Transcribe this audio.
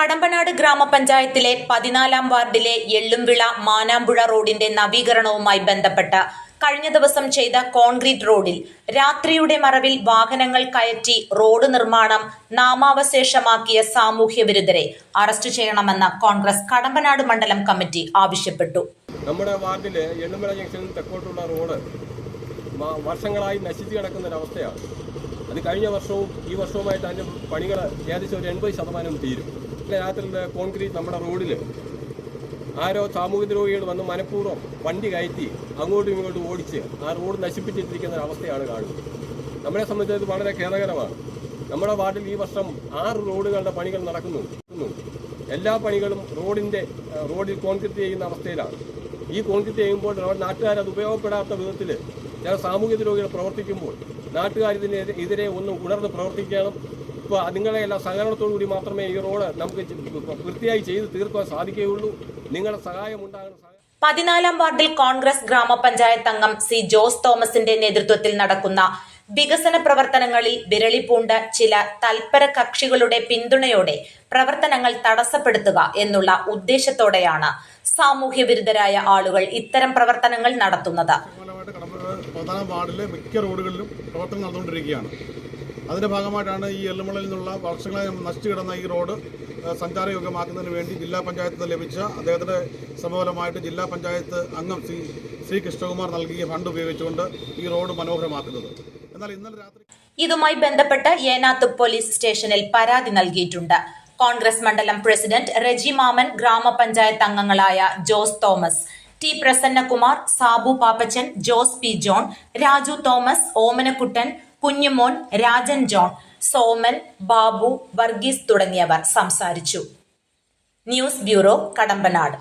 കടമ്പനാട് ഗ്രാമപഞ്ചായത്തിലെ പതിനാലാം വാർഡിലെ എള്ളുംവിള മാനാമ്പുഴ റോഡിന്റെ നവീകരണവുമായി ബന്ധപ്പെട്ട് കഴിഞ്ഞ ദിവസം ചെയ്ത കോൺക്രീറ്റ് റോഡിൽ രാത്രിയുടെ മറവിൽ വാഹനങ്ങൾ കയറ്റി റോഡ് നിർമ്മാണം നാമാവശേഷമാക്കിയ സാമൂഹ്യ വിരുദ്ധരെ അറസ്റ്റ് ചെയ്യണമെന്ന് കോൺഗ്രസ് കടമ്പനാട് മണ്ഡലം കമ്മിറ്റി ആവശ്യപ്പെട്ടു. നമ്മുടെ വാർഡിലെ എണ്ണുമല ജംഗ്ഷനിൽ തെക്കോട്ടുള്ള റോഡ് വർഷങ്ങളായി നശിച്ചു കിടക്കുന്ന ഒരവസ്ഥയാണ് അത് കഴിഞ്ഞ വർഷവും ഈ വർഷവുമായിട്ട് അതിന്റെ പണികൾ ഏകദേശം ഒരു എൺപത് ശതമാനം തീരും. രാത്രിയിലെ കോൺക്രീറ്റ് നമ്മുടെ റോഡിൽ ആരോ സാമൂഹിക രോഗികൾ വന്ന് മനഃപൂർവം വണ്ടി കയറ്റി അങ്ങോട്ടും ഇങ്ങോട്ടും ഓടിച്ച് ആ റോഡ് നശിപ്പിച്ചിട്ടിരിക്കുന്ന ഒരു അവസ്ഥയാണ് കാണുന്നത്. നമ്മളെ സംബന്ധിച്ച് ഇത് വളരെ ഖേദകരമാണ്. നമ്മുടെ വാർഡിൽ ഈ വർഷം ആറ് റോഡുകളുടെ പണികൾ നടക്കുന്നു. നടക്കുന്നുണ്ട്. എല്ലാ പണികളും റോഡിന്റെ റോഡിൽ കോൺക്രീറ്റ് ചെയ്യുന്ന അവസ്ഥയിലാണ്. ഈ കോൺക്രീറ്റ് ചെയ്യുമ്പോൾ നാട്ടുകാരത് ഉപയോഗപ്പെടാത്ത വിധത്തിൽ ചില സാമൂഹിക രോഗികൾ പ്രവർത്തിക്കുമ്പോൾ നാട്ടുകാർ ഇതിനെതിരെ എതിരെ ഒന്ന് ഉണർന്ന് പ്രവർത്തിക്കണം. ഇപ്പോൾ നിങ്ങളെ എല്ലാ സഹകരണത്തോടു കൂടി മാത്രമേ ഈ റോഡ് നമുക്ക് വൃത്തിയായി ചെയ്ത് തീർക്കാൻ സാധിക്കുകയുള്ളൂ. നിങ്ങളുടെ സഹായം ഉണ്ടാകണം. പതിനാലാം വാർഡിൽ കോൺഗ്രസ് ഗ്രാമപഞ്ചായത്ത് അംഗം സി ജോസ് തോമസിന്റെ നേതൃത്വത്തിൽ നടക്കുന്ന വികസന പ്രവർത്തനങ്ങളിൽ വിരളിപ്പൂണ്ട ചില തൽപര കക്ഷികളുടെ പിന്തുണയോടെ പ്രവർത്തനങ്ങൾ തടസ്സപ്പെടുത്തുക എന്നുള്ള ഉദ്ദേശത്തോടെയാണ് സാമൂഹ്യ വിരുദ്ധരായ ആളുകൾ ഇത്തരം പ്രവർത്തനങ്ങൾ നടത്തുന്നത്. കാലമായിട്ട് കടമ്പ പതിനാലാം വാർഡിലെ മിക്ക റോഡുകളിലും പ്രവർത്തനം നടന്നുകൊണ്ടിരിക്കുകയാണ്. അതിന്റെ ഭാഗമായിട്ടാണ് ഈ എല്ലുമലയിൽ നിന്നുള്ള വർഷങ്ങളായി നശിച്ചു കിടന്ന ഈ റോഡ് സഞ്ചാരയോഗ്യമാക്കുന്നതിന് വേണ്ടി ജില്ലാ പഞ്ചായത്ത് ലഭിച്ച അദ്ദേഹത്തിന്റെ സമൂലമായിട്ട് ജില്ലാ പഞ്ചായത്ത് അംഗം ശ്രീ ശ്രീ കൃഷ്ണകുമാർ നൽകിയ ഫണ്ട് ഉപയോഗിച്ചുകൊണ്ട് ഈ റോഡ് മനോഹരമാക്കുന്നത്. എന്നാൽ ഇന്നലെ രാത്രി ഇതുമായി ബന്ധപ്പെട്ട് ഏനാത്ത് പോലീസ് സ്റ്റേഷനിൽ പരാതി നൽകിയിട്ടുണ്ട്. കോൺഗ്രസ് മണ്ഡലം പ്രസിഡന്റ് റെജി മാമൻ ഗ്രാമപഞ്ചായത്ത് അംഗങ്ങളായ Jose Thomas T Prasannakumar Sabu Pappachan Jose P John Raju Thomas Omanakuttan Kunjumon Rajan John Soman Babu Varghese തുടങ്ങിയവർ സംസാരിച്ചു. News bureau Kadampanad.